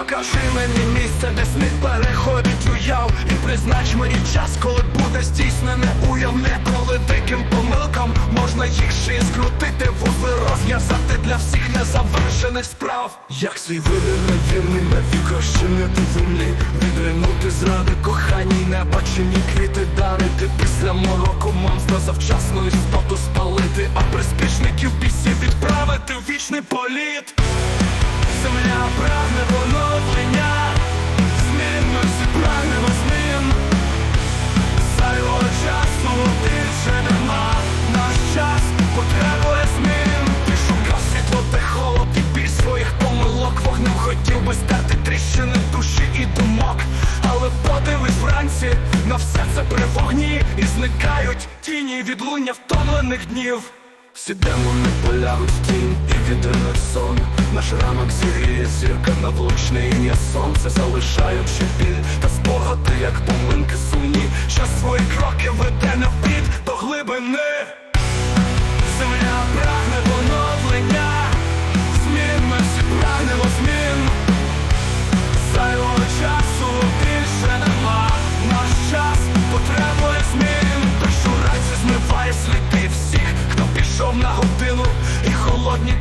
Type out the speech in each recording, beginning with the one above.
Покажи мені місце, де сміх переходить у яв І признач мені час, коли буде здійснене уявне. Коли диким помилкам можна їх шиї скрутити Вузли розв'язати для всіх незавершених справ. Як свій вибір невірний навік розчинити землі. Відринути зради коханій, небачені квіти дарити. Після мороку монстра завчасну істоту спалити. А приспішників бісів відправити в вічний політ. Земля прагне вранці на все це при вогні І зникають тіні відлуння втомлених днів. Всі демони полягають в тінь і відринуть сон. Наш ранок зігріє зірка на влучне ім'я сонце Залишаючи біль та спогади, як поминки сумні. Що свої кроки веде на впід до глибини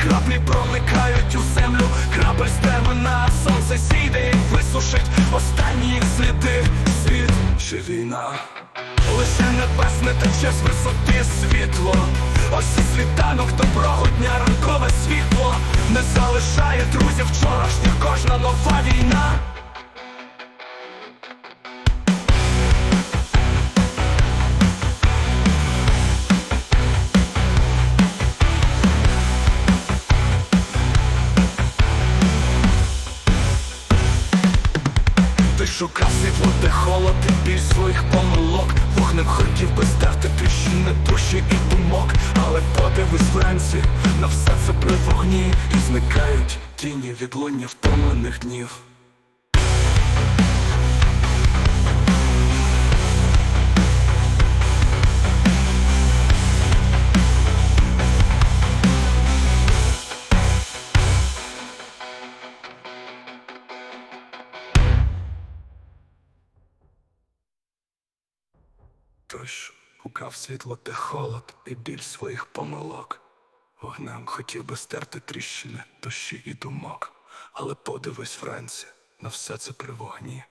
краплі проникають у землю. Крапель з на сонце сіде і висушить останні сліди. Світ чи війна? Лише небесне тече з висоти світло. Ось і світанок доброго дня ранкове світло. Не залишає друзів вчорашніх кожна нова війна Ти буде холод і біль своїх помилок. Вогнем хотів би стерти тріщини душі і думок. Але подивись вранці на все це при вогні. І зникають тіні відлуння втомлених днів Тож шукав світло, де холод і біль своїх помилок. Вогнем хотів би стерти тріщини душі і думок, але подивись вранці на все це при вогні,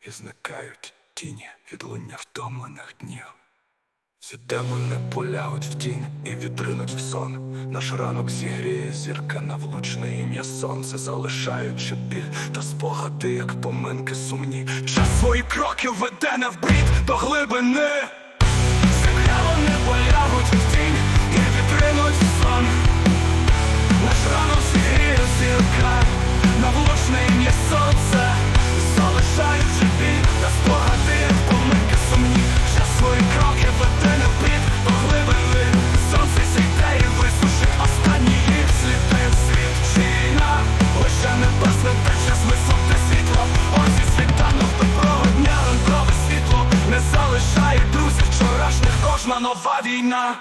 і зникають тіні від луння втомлених днів. Всі демони полягають в тінь і відринуть в сон. Наш ранок зігріє зірка на влучне ім'я сонце, залишаючи біль та спогади, як поминки сумні. Час свої кроки веде не в брід до глибини. Земля вони полягуть в тінь дня